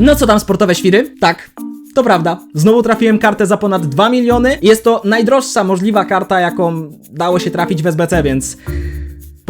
No co tam sportowe świry? Tak. To prawda. Znowu trafiłem kartę za ponad 2 miliony. Jest to najdroższa możliwa karta, jaką dało się trafić w SBC, więc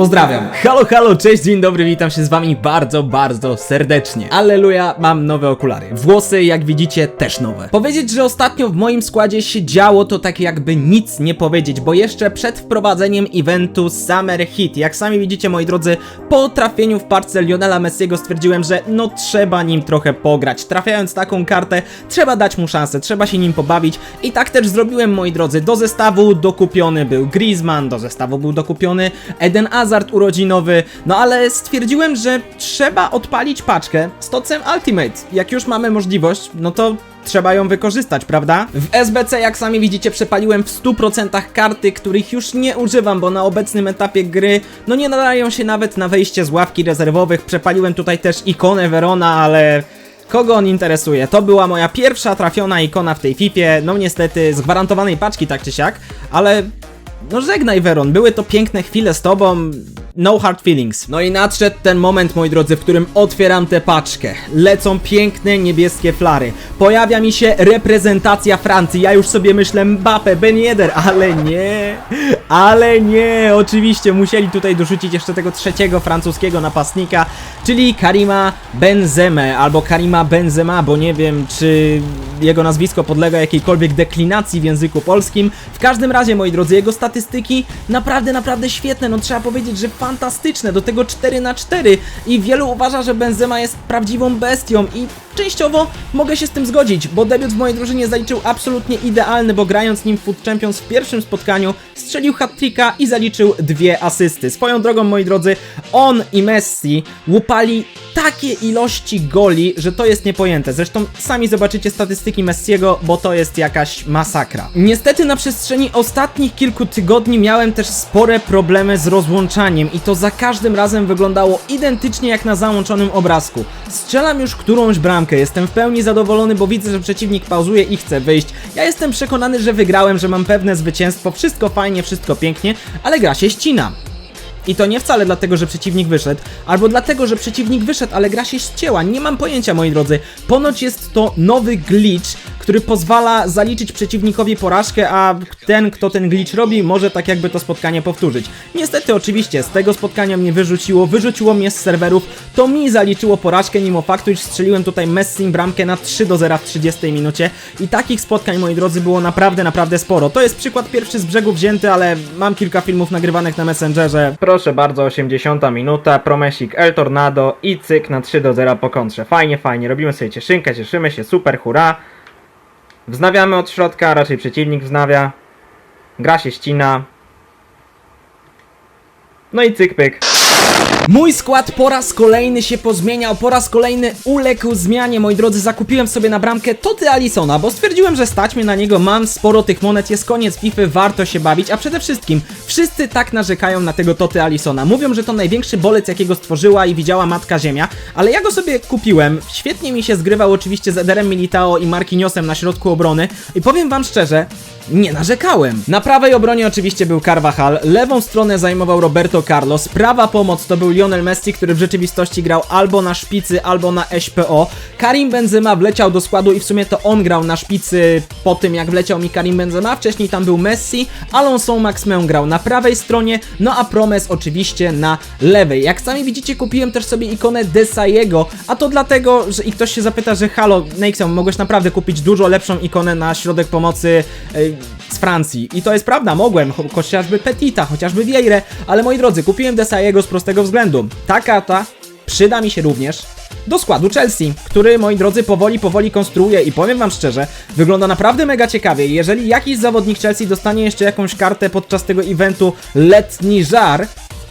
Pozdrawiam. Halo, halo, cześć, dzień dobry, witam się z wami bardzo, bardzo serdecznie. Alleluja, mam nowe okulary. Włosy, jak widzicie, też nowe. Powiedzieć, że ostatnio w moim składzie się działo, to tak jakby nic nie powiedzieć, bo jeszcze przed wprowadzeniem eventu Summer Hit, jak sami widzicie, moi drodzy, po trafieniu w parce Lionela Messiego stwierdziłem, że no trzeba nim trochę pograć. Trafiając taką kartę, trzeba dać mu szansę, trzeba się nim pobawić i tak też zrobiłem, moi drodzy. Do zestawu dokupiony był Griezmann, do zestawu był dokupiony Eden Hazard urodzinowy, no ale stwierdziłem, że trzeba odpalić paczkę z Tocem Ultimate. Jak już mamy możliwość, no to trzeba ją wykorzystać, prawda? W SBC, jak sami widzicie, przepaliłem w 100% karty, których już nie używam, bo na obecnym etapie gry, no nie nadają się nawet na wejście z ławki rezerwowych. Przepaliłem tutaj też ikonę Verona, ale... Kogo on interesuje? To była moja pierwsza trafiona ikona w tej fifie, no niestety z gwarantowanej paczki tak czy siak, ale no żegnaj Veron, były to piękne chwile z tobą, no hard feelings. No i nadszedł ten moment, moi drodzy, w którym otwieram tę paczkę. Lecą piękne niebieskie flary. Pojawia mi się reprezentacja Francji. Ja już sobie myślę Mbappe, Ben Yedder, ale nie, ale nie. Oczywiście musieli tutaj dorzucić jeszcze tego trzeciego francuskiego napastnika, czyli Karima Benzemę, albo Karima Benzema, bo nie wiem, czy jego nazwisko podlega jakiejkolwiek deklinacji w języku polskim. W każdym razie, moi drodzy, jego statystyki naprawdę, naprawdę świetne. No trzeba powiedzieć, że fantastyczne. Do tego 4 na 4 i wielu uważa, że Benzema jest prawdziwą bestią i częściowo mogę się z tym zgodzić, bo debiut w mojej drużynie zaliczył absolutnie idealny, bo grając nim w Foot Champions w pierwszym spotkaniu strzelił hat-tricka i zaliczył dwie asysty. Swoją drogą, moi drodzy, on i Messi łupali takie ilości goli, że to jest niepojęte. Zresztą sami zobaczycie statystyki Messiego, bo to jest jakaś masakra. Niestety na przestrzeni ostatnich kilku tygodni miałem też spore problemy z rozłączaniem i to za każdym razem wyglądało identycznie jak na załączonym obrazku. Strzelam już którąś bramkę, jestem w pełni zadowolony, bo widzę, że przeciwnik pauzuje i chce wyjść. Ja jestem przekonany, że wygrałem, że mam pewne zwycięstwo, wszystko fajnie, wszystko pięknie, ale gra się ścina. I to nie wcale dlatego, że przeciwnik wyszedł, albo dlatego, że przeciwnik wyszedł, ale gra się ścięła. Nie mam pojęcia, moi drodzy. Ponoć jest to nowy glitch, który pozwala zaliczyć przeciwnikowi porażkę, a ten, kto ten glitch robi, może tak jakby to spotkanie powtórzyć. Niestety, oczywiście, z tego spotkania mnie wyrzuciło, wyrzuciło mnie z serwerów, to mi zaliczyło porażkę, mimo faktu, iż strzeliłem tutaj Messi bramkę na 3 do 0 w 30 minucie. I takich spotkań, moi drodzy, było naprawdę, naprawdę sporo. To jest przykład pierwszy z brzegu wzięty, ale mam kilka filmów nagrywanych na Messengerze. Proszę bardzo, 80 minuta, promesik El Tornado i cyk na 3 do 0 po kontrze. Fajnie, fajnie, robimy sobie cieszynkę, cieszymy się, super, hura. Wznawiamy od środka, raczej przeciwnik wznawia. Gra się ścina. No i cyk pyk. Mój skład po raz kolejny się pozmieniał, po raz kolejny uległ zmianie, moi drodzy, zakupiłem sobie na bramkę Toty Alisona, bo stwierdziłem, że stać mnie na niego, mam sporo tych monet, jest koniec FIFA, warto się bawić, a przede wszystkim wszyscy tak narzekają na tego Toty Alisona. Mówią, że to największy bolec, jakiego stworzyła i widziała Matka Ziemia, ale ja go sobie kupiłem, świetnie mi się zgrywał oczywiście z Ederem Militao i Marquinhosem na środku obrony. I powiem wam szczerze, nie narzekałem. Na prawej obronie oczywiście był Carvajal, lewą stronę zajmował Roberto Carlos, prawa pomoc to był Lionel Messi, który w rzeczywistości grał albo na szpicy, albo na SPO. Karim Benzema wleciał do składu i w sumie to on grał na szpicy po tym jak wleciał mi Karim Benzema, wcześniej tam był Messi, Alonso Maximum grał na prawej stronie, no a Promes oczywiście na lewej. Jak sami widzicie kupiłem też sobie ikonę Desaiego, a to dlatego, że i ktoś się zapyta, że halo, Nexion, mogłeś naprawdę kupić dużo lepszą ikonę na środek pomocy yy, z Francji. I to jest prawda, mogłem, cho chociażby Petita, chociażby Vieire, ale moi drodzy, kupiłem Desaiego z prostego względu. Ta karta przyda mi się również do składu Chelsea, który, moi drodzy, powoli, powoli konstruuje i powiem wam szczerze, wygląda naprawdę mega ciekawie. Jeżeli jakiś zawodnik Chelsea dostanie jeszcze jakąś kartę podczas tego eventu Letni Żar,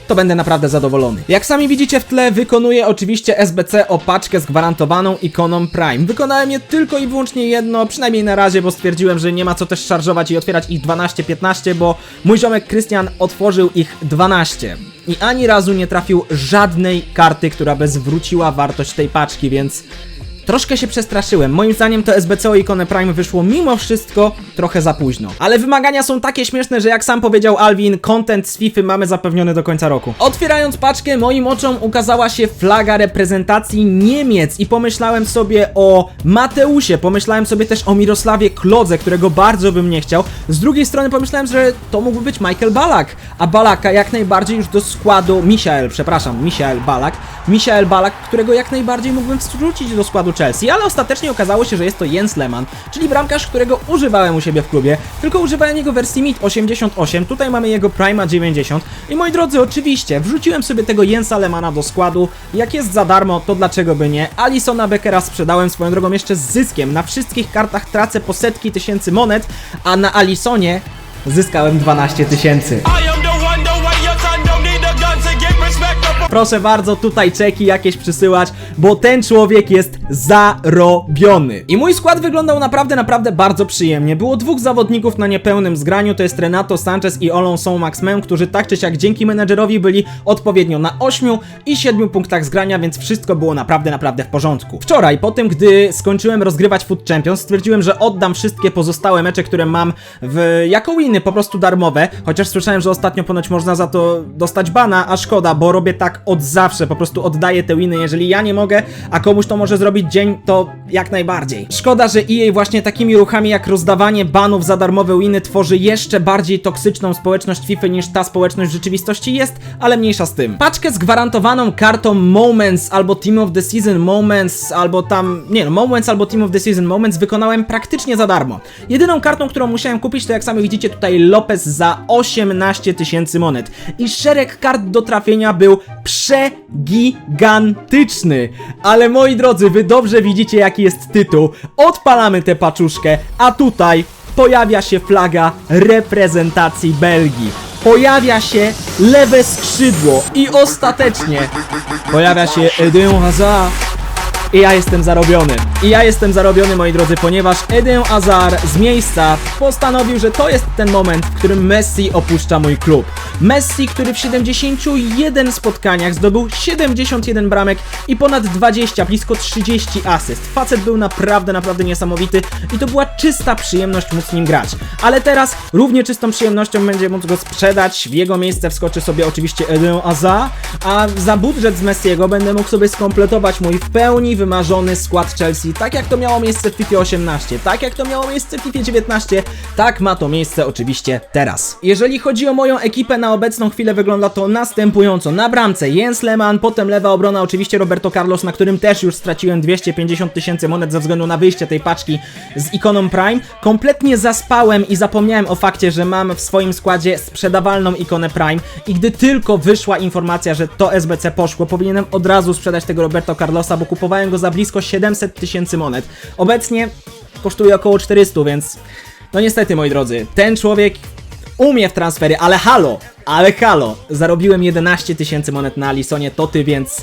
to będę naprawdę zadowolony. Jak sami widzicie w tle, wykonuję oczywiście SBC opaczkę z gwarantowaną ikoną Prime. Wykonałem je tylko i wyłącznie jedno, przynajmniej na razie, bo stwierdziłem, że nie ma co też szarżować i otwierać ich 12-15, bo mój ziomek Krystian otworzył ich 12. I ani razu nie trafił żadnej karty, która by zwróciła wartość tej paczki, więc troszkę się przestraszyłem. Moim zdaniem to SBC o ikonę Prime wyszło mimo wszystko trochę za późno. Ale wymagania są takie śmieszne, że jak sam powiedział Alvin, content z FIFA mamy zapewniony do końca roku. Otwierając paczkę, moim oczom ukazała się flaga reprezentacji Niemiec i pomyślałem sobie o Mateusie, pomyślałem sobie też o Mirosławie Klodze, którego bardzo bym nie chciał. Z drugiej strony pomyślałem, że to mógłby być Michael Balak, a Balaka jak najbardziej już do składu, Michael, przepraszam, Michael Balak, Michael Balak, którego jak najbardziej mógłbym wrzucić do składu Chelsea, ale ostatecznie okazało się, że jest to Jens Lehmann, czyli bramkarz, którego używałem u siebie w klubie, tylko używałem jego wersji MIT 88, tutaj mamy jego Prima 90 i moi drodzy, oczywiście, wrzuciłem sobie tego Jensa Lehmana do składu, jak jest za darmo, to dlaczego by nie? Alisona Beckera sprzedałem swoją drogą jeszcze z zyskiem, na wszystkich kartach tracę po setki tysięcy monet, a na Alisonie zyskałem 12 tysięcy. Proszę bardzo, tutaj czeki jakieś przysyłać, bo ten człowiek jest zarobiony. I mój skład wyglądał naprawdę, naprawdę bardzo przyjemnie. Było dwóch zawodników na niepełnym zgraniu, to jest Renato Sanchez i Olon Są Maxmem, którzy tak czy siak dzięki menedżerowi byli odpowiednio na 8 i 7 punktach zgrania, więc wszystko było naprawdę, naprawdę w porządku. Wczoraj, po tym gdy skończyłem rozgrywać Food Champions, stwierdziłem, że oddam wszystkie pozostałe mecze, które mam w jako winy, po prostu darmowe, chociaż słyszałem, że ostatnio ponoć można za to dostać bana, a szkoda, bo robię tak od zawsze, po prostu oddaję te winy, jeżeli ja nie mogę, a komuś to może zrobić dzień, to jak najbardziej. Szkoda, że EA właśnie takimi ruchami jak rozdawanie banów za darmowe winy tworzy jeszcze bardziej toksyczną społeczność FIFA niż ta społeczność w rzeczywistości jest, ale mniejsza z tym. Paczkę z gwarantowaną kartą Moments albo Team of the Season Moments albo tam, nie no, Moments albo Team of the Season Moments wykonałem praktycznie za darmo. Jedyną kartą, którą musiałem kupić to jak sami widzicie tutaj Lopez za 18 tysięcy monet. I szereg kart do trafienia był przegigantyczny. Ale moi drodzy, wy dobrze widzicie jaki jest tytuł. Odpalamy tę paczuszkę, a tutaj pojawia się flaga reprezentacji Belgii. Pojawia się lewe skrzydło i ostatecznie pojawia się Eden Hazard. I ja jestem zarobiony. I ja jestem zarobiony, moi drodzy, ponieważ Eden Hazard z miejsca postanowił, że to jest ten moment, w którym Messi opuszcza mój klub. Messi, który w 71 spotkaniach zdobył 71 bramek i ponad 20, blisko 30 asyst. Facet był naprawdę, naprawdę niesamowity i to była czysta przyjemność móc nim grać. Ale teraz równie czystą przyjemnością będzie móc go sprzedać. W jego miejsce wskoczy sobie oczywiście Eden Hazard, a za budżet z Messiego będę mógł sobie skompletować mój w pełni wymarzony skład Chelsea, tak jak to miało miejsce w FIFA 18, tak jak to miało miejsce w FIFA 19, tak ma to miejsce oczywiście teraz. Jeżeli chodzi o moją ekipę na obecną chwilę wygląda to następująco. Na bramce Jens Lehmann, potem lewa obrona oczywiście Roberto Carlos, na którym też już straciłem 250 tysięcy monet ze względu na wyjście tej paczki z ikoną Prime. Kompletnie zaspałem i zapomniałem o fakcie, że mam w swoim składzie sprzedawalną ikonę Prime i gdy tylko wyszła informacja, że to SBC poszło, powinienem od razu sprzedać tego Roberto Carlosa, bo kupowałem go za blisko 700 tysięcy monet. Obecnie kosztuje około 400, więc no niestety moi drodzy, ten człowiek umie w transfery, ale halo, ale halo, zarobiłem 11 tysięcy monet na Alisonie, to ty, więc...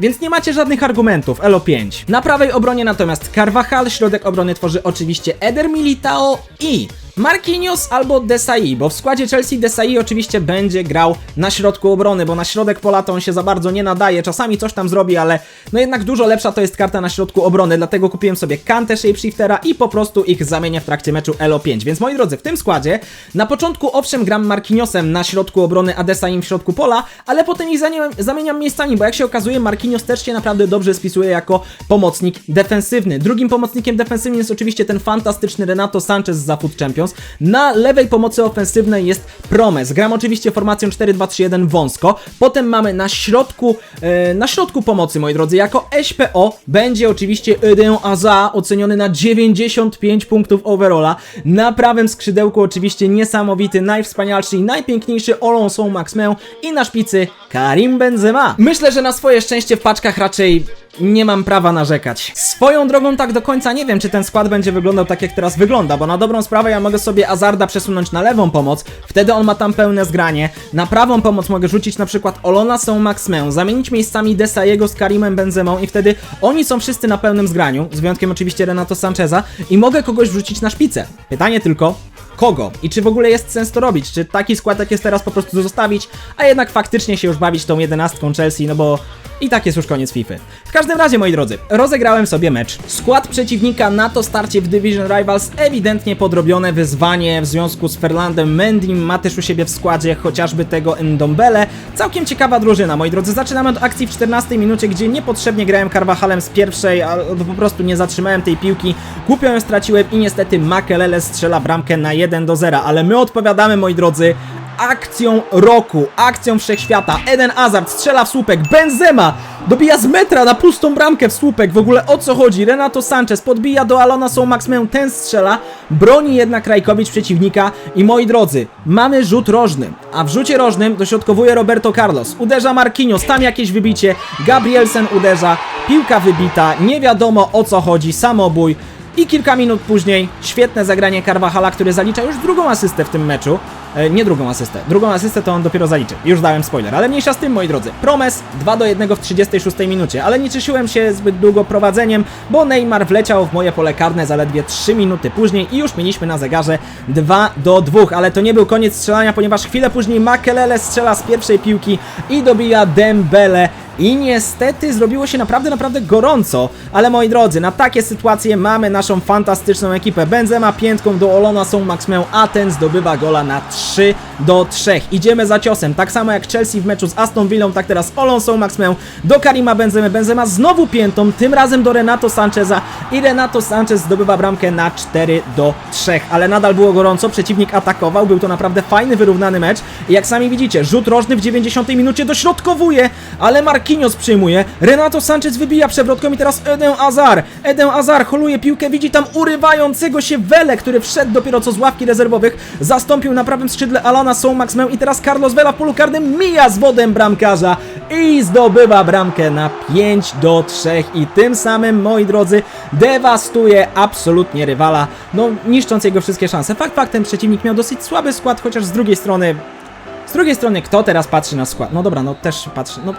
Więc nie macie żadnych argumentów, Elo 5. Na prawej obronie natomiast Carvajal, środek obrony tworzy oczywiście Eder Militao i Marquinhos albo Desai, bo w składzie Chelsea Desai oczywiście będzie grał na środku obrony, bo na środek pola to on się za bardzo nie nadaje, czasami coś tam zrobi, ale no jednak dużo lepsza to jest karta na środku obrony, dlatego kupiłem sobie Kante Shapeshiftera i po prostu ich zamienię w trakcie meczu Elo 5. Więc moi drodzy, w tym składzie na początku owszem gram Marquinhosem na środku obrony, a Desaim w środku pola, ale potem ich zamieniam, miejscami, bo jak się okazuje Marquinhos też się naprawdę dobrze spisuje jako pomocnik defensywny. Drugim pomocnikiem defensywnym jest oczywiście ten fantastyczny Renato Sanchez z Foot Champions. Na lewej pomocy ofensywnej jest Promes. Gram oczywiście formacją 4-2-3-1 wąsko. Potem mamy na środku, e, na środku pomocy, moi drodzy, jako SPO będzie oczywiście Eden Aza oceniony na 95 punktów overalla. Na prawym skrzydełku oczywiście niesamowity, najwspanialszy i najpiękniejszy Olonson Maxmeu i na szpicy Karim Benzema. Myślę, że na swoje szczęście w paczkach raczej nie mam prawa narzekać. Swoją drogą tak do końca nie wiem, czy ten skład będzie wyglądał tak, jak teraz wygląda, bo na dobrą sprawę ja mogę sobie Azarda przesunąć na lewą pomoc, wtedy on ma tam pełne zgranie. Na prawą pomoc mogę rzucić na przykład Olona są Maxmę, zamienić miejscami Desaiego z Karimem Benzemą i wtedy oni są wszyscy na pełnym zgraniu, z wyjątkiem oczywiście Renato Sancheza i mogę kogoś wrzucić na szpicę. Pytanie tylko, kogo i czy w ogóle jest sens to robić, czy taki skład jak jest teraz po prostu zostawić, a jednak faktycznie się już bawić tą jedenastką Chelsea, no bo I tak jest już koniec FIFA. W każdym razie, moi drodzy, rozegrałem sobie mecz. Skład przeciwnika na to starcie w Division Rivals ewidentnie podrobione wyzwanie w związku z Ferlandem Mendim. Ma też u siebie w składzie chociażby tego Ndombele. Całkiem ciekawa drużyna, moi drodzy. Zaczynamy od akcji w 14 minucie, gdzie niepotrzebnie grałem Carvajalem z pierwszej, albo po prostu nie zatrzymałem tej piłki. Głupio ją straciłem i niestety Makelele strzela bramkę na 1 do 0, ale my odpowiadamy, moi drodzy, akcją roku, akcją wszechświata. Eden Hazard strzela w słupek, Benzema dobija z metra na pustą bramkę w słupek. W ogóle o co chodzi? Renato Sanchez podbija do Alona Są Maxmę, ten strzela, broni jednak Rajkowicz przeciwnika i moi drodzy, mamy rzut rożny, a w rzucie rożnym dośrodkowuje Roberto Carlos. Uderza Marquinhos, tam jakieś wybicie, Gabrielsen uderza, piłka wybita, nie wiadomo o co chodzi, samobój. I kilka minut później świetne zagranie Carvajala, który zalicza już drugą asystę w tym meczu. E, nie drugą asystę. Drugą asystę to on dopiero zaliczy. Już dałem spoiler, ale mniejsza z tym, moi drodzy. Promes 2 do 1 w 36 minucie, ale nie cieszyłem się zbyt długo prowadzeniem, bo Neymar wleciał w moje pole karne zaledwie 3 minuty później i już mieliśmy na zegarze 2 do 2, ale to nie był koniec strzelania, ponieważ chwilę później Makelele strzela z pierwszej piłki i dobija Dembele i niestety zrobiło się naprawdę, naprawdę gorąco. Ale moi drodzy, na takie sytuacje mamy naszą fantastyczną ekipę. Benzema piętką do Olona są Maxmę, a ten zdobywa gola na 3 do 3. Idziemy za ciosem. Tak samo jak Chelsea w meczu z Aston Villą, tak teraz Olon są Maxmę do Karima Benzemy. Benzema znowu piętą, tym razem do Renato Sancheza i Renato Sanchez zdobywa bramkę na 4 do 3. Ale nadal było gorąco, przeciwnik atakował, był to naprawdę fajny, wyrównany mecz. I jak sami widzicie, rzut rożny w 90 minucie dośrodkowuje, ale Marquinhos przyjmuje. Renato Sanchez wybija przewrotką i teraz Eden Hazard. Eden Hazard holuje piłkę, widzi tam urywającego się Wele, który wszedł dopiero co z ławki rezerwowych. Zastąpił na prawym skrzydle Alana Są Maxmę i teraz Carlos Vela w polu karnym mija z wodem bramkarza i zdobywa bramkę na 5 do 3 i tym samym, moi drodzy, dewastuje absolutnie rywala, no niszcząc jego wszystkie szanse. Fakt faktem przeciwnik miał dosyć słaby skład, chociaż z drugiej strony z drugiej strony, kto teraz patrzy na skład? No dobra, no też patrzy. No,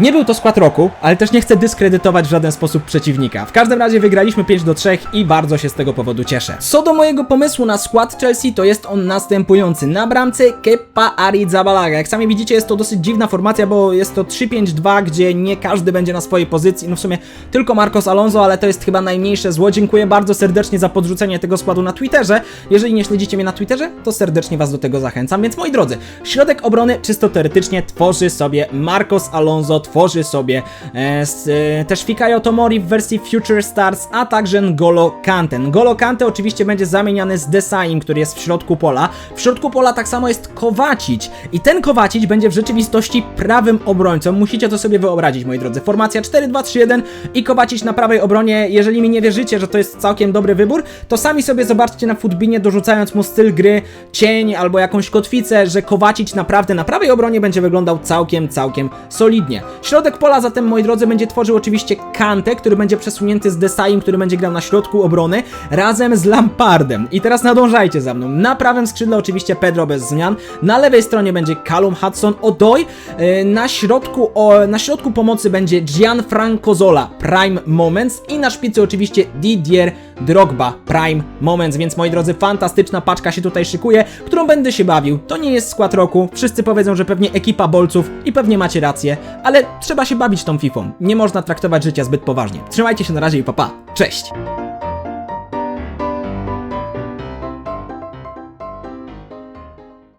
nie był to skład roku, ale też nie chcę dyskredytować w żaden sposób przeciwnika. W każdym razie wygraliśmy 5 do 3 i bardzo się z tego powodu cieszę. Co do mojego pomysłu na skład Chelsea, to jest on następujący. Na bramce Kepa Arrizabalaga. Jak sami widzicie, jest to dosyć dziwna formacja, bo jest to 3-5-2, gdzie nie każdy będzie na swojej pozycji. No w sumie tylko Marcos Alonso, ale to jest chyba najmniejsze zło. Dziękuję bardzo serdecznie za podrzucenie tego składu na Twitterze. Jeżeli nie śledzicie mnie na Twitterze, to serdecznie Was do tego zachęcam. Więc moi drodzy, środek obrony czysto teoretycznie tworzy sobie Marcos Alonso, tworzy sobie e, s, e, też Fikayo Tomori w wersji Future Stars, a także N'Golo Kante. N'Golo Kante oczywiście będzie zamieniany z Desaim, który jest w środku pola. W środku pola tak samo jest Kowacic i ten Kowacic będzie w rzeczywistości prawym obrońcą. Musicie to sobie wyobrazić, moi drodzy. Formacja 4-2-3-1 i Kowacic na prawej obronie. Jeżeli mi nie wierzycie, że to jest całkiem dobry wybór, to sami sobie zobaczcie na Footbinie, dorzucając mu styl gry, cień albo jakąś kotwicę, że Kowacic naprawdę na prawej obronie będzie wyglądał całkiem, całkiem solidnie. Środek pola zatem, moi drodzy, będzie tworzył oczywiście Kante, który będzie przesunięty z Desaim, który będzie grał na środku obrony, razem z Lampardem. I teraz nadążajcie za mną. Na prawym skrzydle oczywiście Pedro bez zmian, na lewej stronie będzie Callum Hudson-Odoi, yy, na środku, o, na środku pomocy będzie Gianfranco Zola, Prime Moments i na szpicy oczywiście Didier Drogba, Prime Moments, więc moi drodzy, fantastyczna paczka się tutaj szykuje, którą będę się bawił. To nie jest skład roku, wszyscy powiedzą, że pewnie ekipa bolców i pewnie macie rację, ale trzeba się bawić tą Fifą. Nie można traktować życia zbyt poważnie. Trzymajcie się na razie i papa. Pa. Cześć!